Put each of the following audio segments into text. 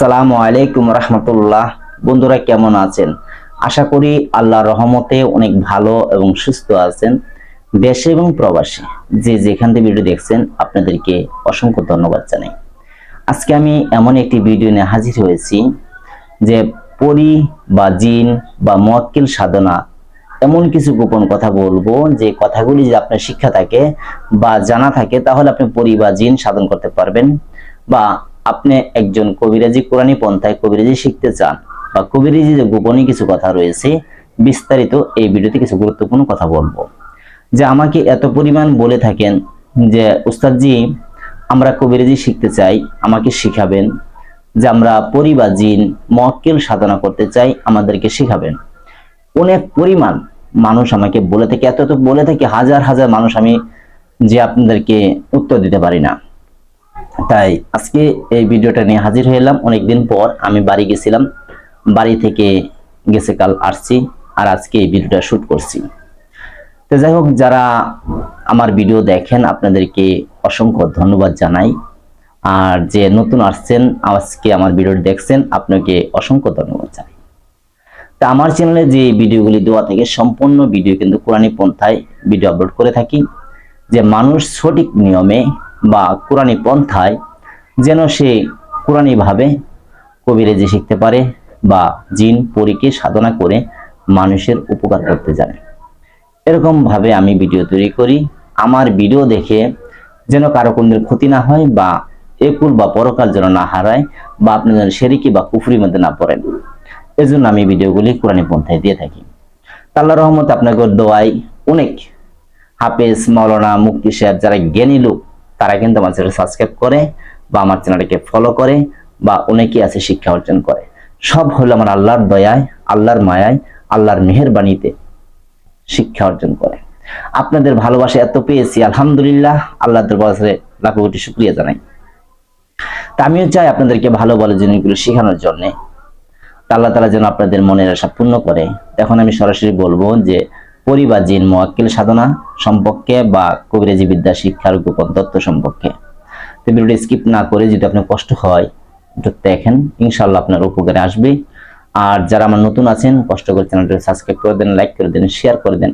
আসসালামু আলাইকুম রহমতুল্লাহ। বন্ধুরা কেমন আছেন? আশা করি আল্লাহ রহমতে অনেক ভালো এবং সুস্থ আছেন দেশে এবং প্রবাসে। যে যেখান থেকে ভিডিও দেখছেন, আপনাদেরকে অসংখ্য ধন্যবাদ জানাই। আজকে আমি এমন একটি ভিডিও নিয়ে হাজির হয়েছি যে পরি বা জিন বা মোয়াক্কিল সাধনা এমন কিছু গোপন কথা বলব, যে কথাগুলি যদি আপনার শিক্ষা থাকে বা জানা থাকে, তাহলে আপনি পরি বা জিন সাধন করতে পারবেন বা আপনি একজন কবিরাজি, কোরআনী পন্থায় কবিরাজি শিখতে চান বা কবিরাজি যে গোপনীয় কিছু কথা রয়েছে, বিস্তারিত এই ভিডিওতে কিছু গুরুত্বপূর্ণ কথা বলব। যে আমাকে এত পরিমাণ বলে থাকেন যে, উস্তাদজি, আমরা কবিরাজি শিখতে চাই, আমাকে শিখাবেন। যে আমরা পরি জিন, মক্কেল সাধনা করতে চাই, আমাদেরকে শিখাবেন। অনেক পরিমাণ মানুষ আমাকে বলে থাকে এত এত বলে থাকে, হাজার হাজার মানুষ আমি যে আপনাদেরকে উত্তর দিতে পারি না। তাই আজকে এই ভিডিওটা নিয়ে হাজির হয়ে এলাম অনেকদিন পর আমি বাড়ি গেছিলাম। বাড়ি থেকে গেছে কাল আসছি আর আজকে এই ভিডিওটা শুট করছি। তো যাই হোক, যারা আমার ভিডিও দেখেন, আপনাদেরকে অসংখ্য ধন্যবাদ জানাই। আর যে নতুন আসছেন, আজকে আমার ভিডিও দেখছেন, আপনাকে অসংখ্য ধন্যবাদ জানাই। তা আমার চ্যানেলে যে ভিডিওগুলি দেওয়া থেকে, সম্পূর্ণ ভিডিও কিন্তু কোরআনী পন্থায় ভিডিও আপলোড করে থাকি। যে মানুষ সঠিক নিয়মে বা কোরআনী পন্থায় যেন সে কোরআনী ভাবে কবিরেজি শিখতে পারে বা জিন, পরীকে সাধনা করে মানুষের উপকার করতে জানে। এরকম ভাবে আমি ভিডিও তৈরি করি। আমার ভিডিও দেখে যেন কারও কোনদের ক্ষতি না হয় বা একুল বা পরকাল যেন না হারায় বা আপনি যেন সেরিকি বা কুফরির মধ্যে না পড়েন। এজন্য আমি ভিডিওগুলি কোরআনী পন্থায় দিয়ে থাকি। তা আল্লাহ রহমত আপনাকে দোয়াই অনেক। হাফেজ মাওলানা মুক্তি সাহেব যারা জ্ঞানী লোক তারা কিন্তু আমার চ্যানেল সাবস্ক্রাইব করে বা আমার চ্যানেলটাকে ফলো করে বা অনেকে আছে শিক্ষা অর্জন করে। সব হলো আমার আল্লাহর দয়ায়, আল্লাহর মায়ায়, আল্লাহর মেহেরবাণীতে শিক্ষা অর্জন করে। আপনাদের ভালোবাসা এত পেয়েছি, আলহামদুলিল্লাহ আল্লাহ দরবারে লাখো কোটি শুক্রিয়া জানাই। তা আমিও চাই আপনাদেরকে ভালো ভালো জিনিসগুলো শেখানোর জন্য। আল্লাহ তালা যেন আপনাদের মনের আশা পূর্ণ করে। এখন আমি সরাসরি বলব যে পরিবার জিন, মোয়াক্কিল, সাধনা সম্পর্কে বা কবিরাজি বিদ্যা, শিক্ষার গোপন তত্ত্ব সম্পর্কে। তো ভিডিওটি স্কিপ না করে যদি আপনার কষ্ট হয়, একটু দেখেন ইনশাল্লাহ আপনার উপকারে আসবে। আর যারা আমার নতুন আছেন, কষ্ট করে চ্যানেলটি সাবস্ক্রাইব করে দেন, লাইক করে দেন, শেয়ার করে দেন।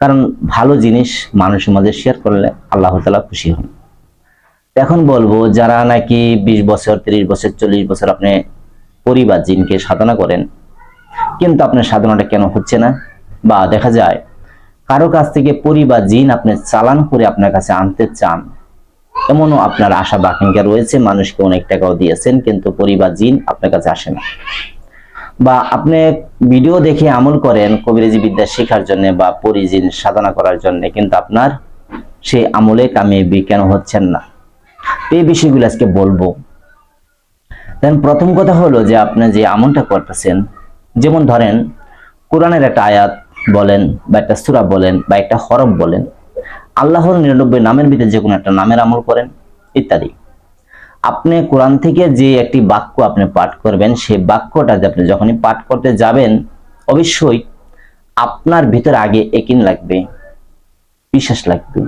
কারণ ভালো জিনিস মানুষের মাঝে শেয়ার করলে আল্লাহ তালা খুশি হন। এখন বলব, যারা নাকি বিশ বছর, তিরিশ বছর, চল্লিশ বছর আপনি পরিবার, জিনকে সাধনা করেন, কিন্তু আপনার সাধনাটা কেন হচ্ছে না? বা দেখা যায় কারও কাছ থেকে পরিবার জিন আপনি চালান করে আপনার কাছে আনতে চান, এমনও আপনার আশা বা রয়েছে, মানুষকে অনেক টাকাও দিয়েছেন, কিন্তু পরিবার জিন আপনার কাছে আসে না। বা আপনি ভিডিও দেখে আমল করেন কবিরাজি বিদ্যা শেখার জন্য বা পরিজিন সাধনা করার জন্য, কিন্তু আপনার সেই আমলে কামিয়াবি কেন হচ্ছেন না। এই বিষয়গুলো আজকে বলব। দেন প্রথম কথা হলো যে আপনি যে আমলটা করতেছেন, যেমন ধরেন কোরআনের একটা আয়াত বলেন বা একটা সুরা বলেন বা একটা হরফ বলেন, আল্লাহর নিরানব্বই নামের ভিতরে যে কোনো একটা নামের আমল করেন, ইত্যাদি। আপনি কোরআন থেকে যে একটি বাক্য আপনি পাঠ করবেন, সেই বাক্যটা আপনি যখনই পাঠ করতে যাবেন, অবশ্যই আপনার ভিতরে আগে একিন লাগবে, বিশ্বাস লাগবে।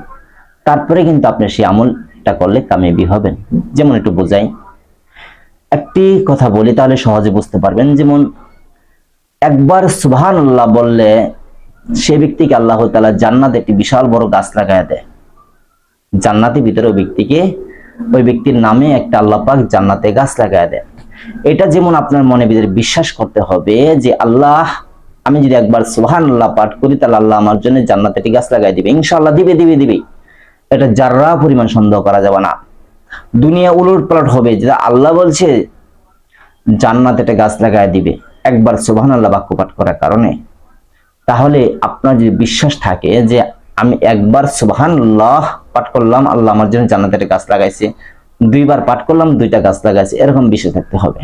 তারপরে কিন্তু আপনি সেই আমলটা করলে কামিয়াবি হবেন। যেমন একটু বোঝাই, একটি কথা বলি তাহলে সহজে বুঝতে পারবেন। যেমন, একবার সুবহান আল্লাহ বললে সে ব্যক্তিকে আল্লাহ তালা জান্নাত একটি বিশাল বড় গাছ লাগায় দেয়। জান্নাতের ভিতরে ওই ব্যক্তিকে, ওই ব্যক্তির নামে একটা আল্লাহ পাক জান্নাতে গাছ লাগায় দেয়। এটা যেমন আপনার মনে ভিতরে বিশ্বাস করতে হবে যে, আল্লাহ, আমি যদি একবার সুবহান আল্লাহ পাঠ করি, তাহলে আল্লাহ আমার জন্য জান্নাতে একটি গাছ লাগাই দিবে। ইনশাআল্লাহ দিবে দিবে দিবে। এটা যাররা পরিমাণ সন্দেহ করা যাবে না। দুনিয়া উলট পালট হবে, যেটা আল্লাহ বলছে, জান্নাত একটা গাছ লাগায় দিবে। একবার সুবহান আল্লাহ বাক্য পাঠ করার কারণে। তাহলে আপনার যদি বিশ্বাস থাকে যে আমি একবার সুবহান আল্লাহ পাঠ করলাম, আল্লাহ আমার জন্য জান্নাতে একটা গাছ লাগাইছে। দুইবার পাঠ করলাম, দুইটা গাছ লাগাইছে। এরকম বিষয় থাকতে হবে।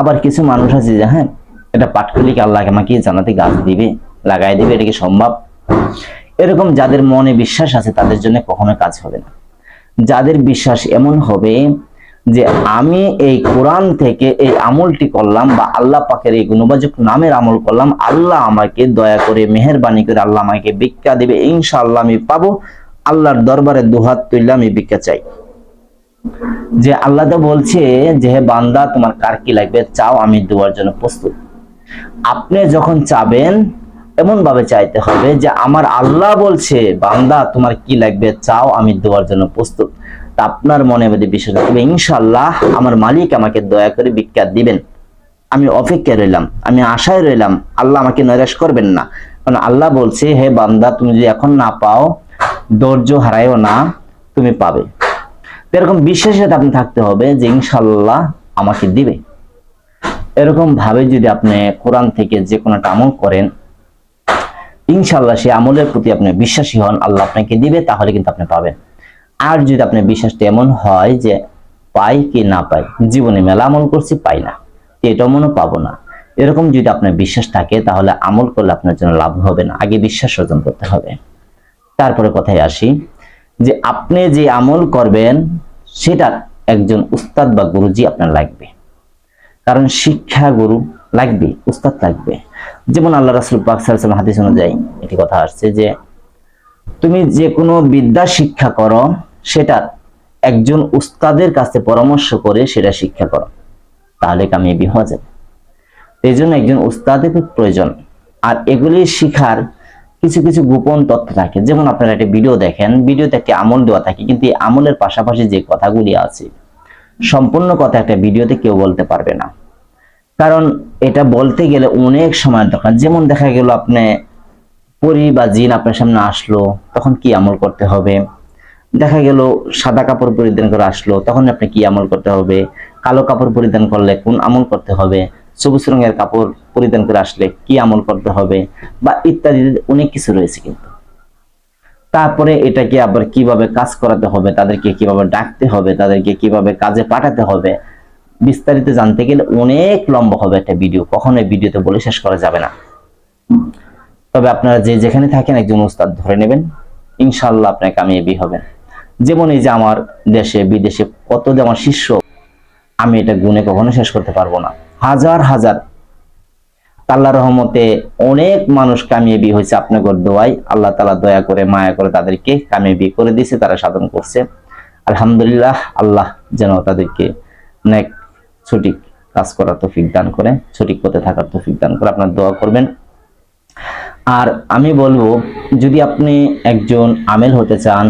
আবার কিছু মানুষ আছে যে হ্যাঁ এটা পাঠ করলে কি আল্লাহ আমাকে জান্নাতে গাছ দিবে, লাগাই দিবে, এটা কি সম্ভব? এরকম যাদের মনে বিশ্বাস আছে, তাদের জন্য কখনো কাজ হবে না। যাদের বিশ্বাস এমন হবে যে আমি এই কোরআন থেকে এই আমলটি করলাম বা আল্লাহ পাকের এই গুণবাচক নামের আমল করলাম, আল্লাহ আমাকে দয়া করে, মেহরবানি করে আল্লাহ আমাকে ভিক্ষা দেবে, ইনশাআল্লাহ আমি পাবো। আল্লাহর দরবারে দুহাত তুললে আমি ভিক্ষা চাই। যে আল্লাহ তো বলছে যে, হে বান্দা, তোমার কার কি লাগবে? চাও, আমি দেওয়ার জন্য প্রস্তুত। আপনি যখন চাবেন এমন ভাবে চাইতে হবে যে, আমার আল্লাহ বলছে, বান্দা, তোমার কি লাগবে? চাও, আমি দেওয়ার জন্য প্রস্তুত। তা আপনার মনে মধ্যে বিশ্বাস রাখবে ইনশাআল্লাহ আমার মালিক আমাকে দয়া করে বিজ্ঞাত দিবেন। আমি অপেক্ষায় রইলাম, আমি আশায় রইলাম, আল্লাহ আমাকে নৈরাশ করবেন না। কারণ আল্লাহ বলছে, হে বান্দা, তুমি যদি এখন না পাও, ধৈর্য হারাইও না, তুমি পাবে। এরকম বিশ্বাসের সাথে আপনি থাকতে হবে যে ইনশাল্লাহ আমাকে দিবে। এরকম ভাবে যদি আপনি কোরআন থেকে যে কোনো একটা আমল করেন ইনশাল্লাহ সেই আমলের প্রতি আপনি বিশ্বাসী হন, আল্লাহ আপনাকে দিবে, তাহলে কিন্তু আপনি পাবেন। আর যদি আপনার বিশ্বাসটা এমন হয় যে পাই কি না পাই, জীবনে মেলা আমল করছি, পাই না এটা মনে পাবো না। এরকম যদি আপনার বিশ্বাস থাকে, তাহলে আমল করলে আপনার জন্য লাভ হবে না, আগে বিশ্বাস অর্জন করতে হবে। তারপরে কথায় আসি, যে আপনি যে আমল করবেন, সেটা একজন উস্তাদ বা গুরুজি আপনার লাগবে। কারণ শিক্ষা গুরু লাগবে, উস্তাদ লাগবে। যেমন আল্লাহ রাসুল পাক সাল্লাল্লাহু হাদিস অনুযায়ী এটি কথা আসছে যে, তুমি যে কোনো বিদ্যা শিক্ষা করো সেটা একজন উস্তাদের কাছে পরামর্শ করে সেটা শিক্ষা করো। তাহলে কামিয়াবি হওয়া যাবে। এই জন্য একজন উস্তাদের প্রয়োজন। আর এগুলি শিখার কিছু কিছু গোপন তথ্য থাকে। যেমন আপনারা একটা ভিডিও দেখেন ভিডিওতে একটি আমল দেওয়া থাকে, কিন্তু এই আমলের পাশাপাশি যে কথাগুলি আছে, সম্পূর্ণ কথা একটা ভিডিওতে কেউ বলতে পারবে না। কারণ এটা বলতে গেলে অনেক সময় দরকার। যেমন দেখা গেল আপনি পরি বা জিন আপনার সামনে আসলো, তখন কি আমল করতে হবে? দেখা গেল সাদা কাপড় পরিধান করে আসলো, তখন আপনি কি আমল করতে হবে? কালো কাপড় পরিধান করলে কোন আমল করতে হবে? সবুজ রঙের কাপড় পরিধান করে আসলে কি আমল করতে হবে? বা ইত্যাদি অনেক কিছু রয়েছে কিন্তু। তারপরে এটাকে আবার কীভাবে কাজ করাতে হবে? তাদেরকে কীভাবে ডাকতে হবে? তাদেরকে কীভাবে কাজে পাঠাতে হবে? বিস্তারিত জানতে গেলে অনেক লম্বা হবে একটা ভিডিও। কখনোই ভিডিওতে বলে শেষ করা যাবে না। তবে আপনারা যে যেখানে থাকেন একজন উস্তাদ ধরে নেবেন। ইনশাল্লাহ আপনার কামিয়াবি হবেন। যেমন এই যে আমার দেশে, বিদেশে কত যে আমার শিষ্য, আমি এটা গুণে কখনো শেষ করতে পারব না। হাজার হাজার। আল্লাহ রহমতে অনেক মানুষ কামিয়ে কামিয়াবি হয়েছে আপনাদের দোয়াই আল্লাহ তালা দয়া করে, মায়া করে তাদেরকে কামিয়ে কামিয়াবি করে দিয়েছে, তারা সাধন করছে। আলহামদুলিল্লাহ, আল্লাহ যেন তাদেরকে অনেক সঠিক কাজ করার তৌফিক দান করে, সঠিক পথে থাকার তৌফিক দান করে আপনার দোয়া করবেন। আর আমি বলব, যদি আপনি একজন আমেল হতে চান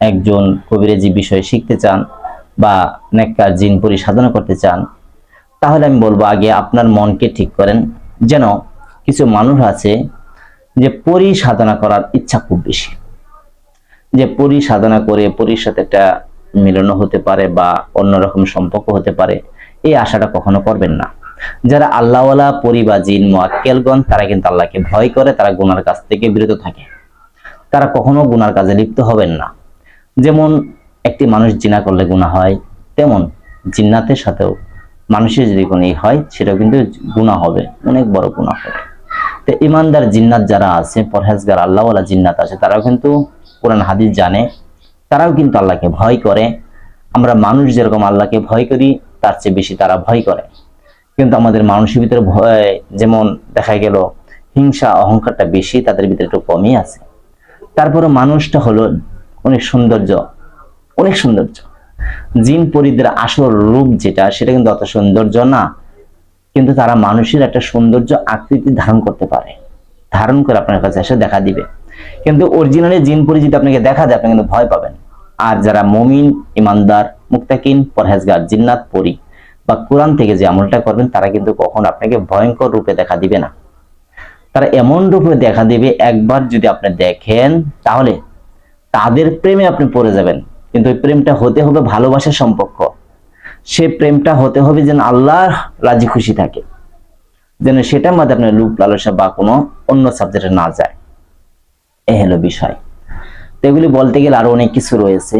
একজন কবিরাজি বিষয় শিখতে চান বা নেককার জিন পরি সাধনা করতে চান, তাহলে আমি বলব আগে আপনার মনকে ঠিক করেন। যেন কিছু মানুষ আছে যে পরি সাধনা করার ইচ্ছা খুব বেশি। যে পরি সাধনা করে পরির সাথে একটা মিলন হতে পারে বা অন্যরকম সম্পর্ক হতে পারে, এই আশাটা কখনো করবেন না। যারা আল্লাহওয়ালা পরি বা জিন মোয়াক্কেলগণ তারা কিন্তু আল্লাহকে ভয় করে, তারা গুনার কাছ থেকে বিরত থাকে। তারা কখনো গুনার কাজে লিপ্ত হবেন না। যেমন একটি মানুষ জিনা করলে গুনাহ হয়, তেমন জিন্নাতের সাথেও মানুষের যদি কোনো ই হয়, সেটাও কিন্তু গুনাহ হবে, অনেক বড় গুনাহ হবে। তো ইমানদার জিন্নাত যারা আছে, পরহেজগার, আল্লাহওয়ালা জিন্নাত আছে, তারাও কিন্তু কোরআন, হাদিস জানে, তারাও কিন্তু আল্লাহকে ভয় করে। আমরা মানুষ যেরকম আল্লাহকে ভয় করি, তার চেয়ে বেশি তারা ভয় করে। কিন্তু আমাদের মানুষের ভিতরে ভয়, যেমন দেখা গেল হিংসা, অহংকারটা বেশি, তাদের ভিতরে একটু কমই আছে। তারপরে মানুষটা হলো অনেক সৌন্দর্য অনেক সৌন্দর্য। জিন পরিদের আসল রূপ যেটা, সেটা কিন্তু অত সৌন্দর্য না, কিন্তু তারা মানুষের একটা সৌন্দর্য আকৃতি ধারণ করতে পারে। ধারণ করে আপনার কাছে এসে দেখা দিবে। কিন্তু অরিজিনালি জিন পরি যদি আপনাকে দেখা দেয়, আপনি কিন্তু ভয় পাবেন। আর যারা মমিন, ইমানদার মুক্তাকিন পরহেজগার, জিন্নাত পরি, বা কোরআন থেকে যে আমলটা করবেন, তারা কিন্তু কখন আপনাকে ভয়ঙ্কর রূপে দেখা দিবে না। তারা এমন রূপে দেখা দিবে, একবার যদি আপনি দেখেন, তাহলে তাদের প্রেমে আপনি পড়ে যাবেন, কিন্তু ওই প্রেমটা হতে হবে ভালোবাসার সম্পর্ক। সে প্রেমটা হতে হবে যেন আল্লাহ রাজি খুশি থাকে, যেন সেটার মধ্যে আপনার লুপ লালসা বা কোনো অন্য সাবজেক্টে না যায়। এ হলো বিষয়। তো এগুলি বলতে গেলে আরও অনেক কিছু রয়েছে।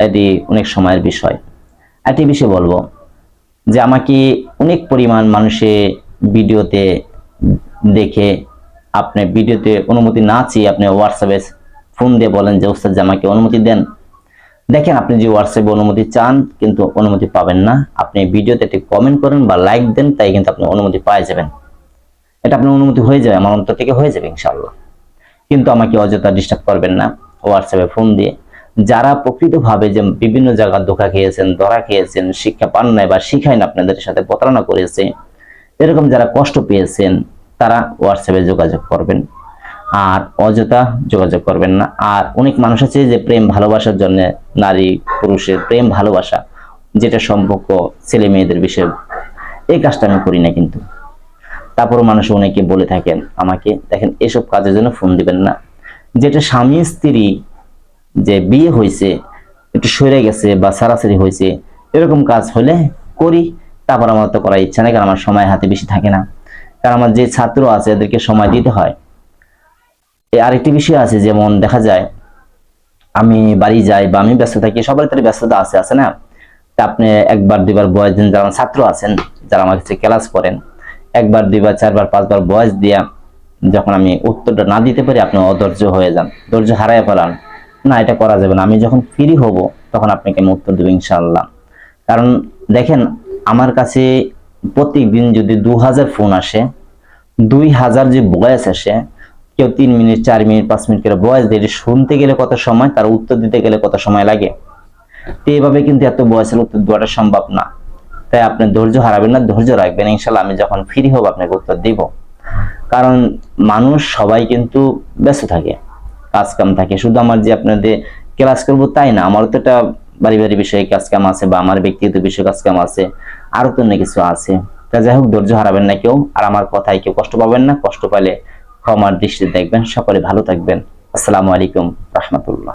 এটি অনেক সময়ের বিষয়। একটি বিষয় বলব যে আমাকে অনেক পরিমাণ মানুষে ভিডিওতে দেখে, আপনি ভিডিওতে অনুমতি না চেয়ে আপনি হোয়াটসঅ্যাপে ফোন দিয়ে বলেন যে, ওস্তাদ আমাকে অনুমতি দেন? দেখেন, আপনি যে হোয়াটসঅ্যাপে অনুমতি চান, কিন্তু অনুমতি পাবেন না। আপনি ভিডিওতে একটি কমেন্ট করেন বা লাইক দেন, তাই কিন্তু আপনি অনুমতি পাই যাবেন। এটা আপনার অনুমতি হয়ে যাবে, আমার অন্তর থেকে হয়ে যাবে ইনশাল্লাহ কিন্তু আমাকে অযথা ডিস্টার্ব করবেন না হোয়াটসঅ্যাপে ফোন দিয়ে। যারা প্রকৃতভাবে যে বিভিন্ন জায়গায় ধোকা খেয়েছেন, ধরা খেয়েছেন, শিক্ষা পান নাই বা শিখায় না আপনাদের সাথে, প্রতারণা করেছে, এরকম যারা কষ্ট পেয়েছেন, তারা হোয়াটসঅ্যাপে যোগাযোগ করবেন। আর অযথা যোগাযোগ করবেন না। আর অনেক মানুষ আছে যে প্রেম ভালোবাসার জন্য নারী পুরুষের প্রেম ভালোবাসা, যেটা সম্পর্ক ছেলে মেয়েদের বিষয়ে এই কাজটা আমি করি না কিন্তু। তারপর মানুষ অনেকে বলে থাকেন আমাকে, দেখেন, এসব কাজের জন্য ফোন দিবেন না। যেটা স্বামী স্ত্রী যে বিয়ে হয়েছে, একটু সরে গেছে বা সারাসারি হয়েছে, এরকম কাজ হলে করি। তারপর আমার তো করার ইচ্ছা নেই, কারণ আমার সময় হাতে বেশি থাকে না। কারণ আমার যে ছাত্র আছে, এদেরকে সময় দিতে হয়। আরেকটি বিষয় আছে, যেমন দেখা যায় আমি বাড়ি যাই বা আমি ব্যস্ত থাকি সবার তার ব্যস্ততা আছে আছে না? তা আপনি একবার, দুইবার বয়স দিন, যারা ছাত্র আছেন, যারা আমার কাছে ক্লাস করেন, একবার, দুইবার, চারবার, পাঁচবার বয়স দিয়া যখন আমি উত্তরটা না দিতে পারি, আপনি অধৈর্য হয়ে যান, ধৈর্য হারায় ফেলান। না, এটা করা যাবে না, আমি যখন ফ্রি হব, তখন আপনাকে আমি উত্তর দেবো ইনশাআল্লাহ। কারণ দেখেন, আমার কাছে প্রত্যেক যদি দু হাজার ফোন আসে, দুই হাজার যে বয়স আসে কেউ তিন মিনিট, চার মিনিট, পাঁচ মিনিট করে বয়স দিয়ে শুনতে গেলে কত সময়, তার উত্তর দিতে গেলে কত সময় লাগে। তো এইভাবে কিন্তু এত বয়সের উত্তর দেওয়াটা সম্ভব না। তাই আপনি ধৈর্য হারাবেন না, ধৈর্য রাখবেন। ইনশাল্লাহ আমি যখন ফ্রি হব, আপনাকে উত্তর দিব। কারণ মানুষ সবাই কিন্তু ব্যস্ত থাকে, কাজ কাম থাকে। শুধু আমার যে আপনাদের ক্লাস করব তাই না, আমারও তো একটা বাড়ি বাড়ি বিষয়ে কাজ কাম আছে বা আমার ব্যক্তিগত বিষয়ে কাজ কাম আছে আরও তো অনেক কিছু আছে। তা যাই হোক, ধৈর্য হারাবেন না কেউ, আর আমার কথায় কেউ কষ্ট পাবেন না। কষ্ট পাইলে ক্ষমার দৃষ্টি দেখবেন সকলে ভালো থাকবেন। আসসালামু আলাইকুম রহমতুল্লাহ।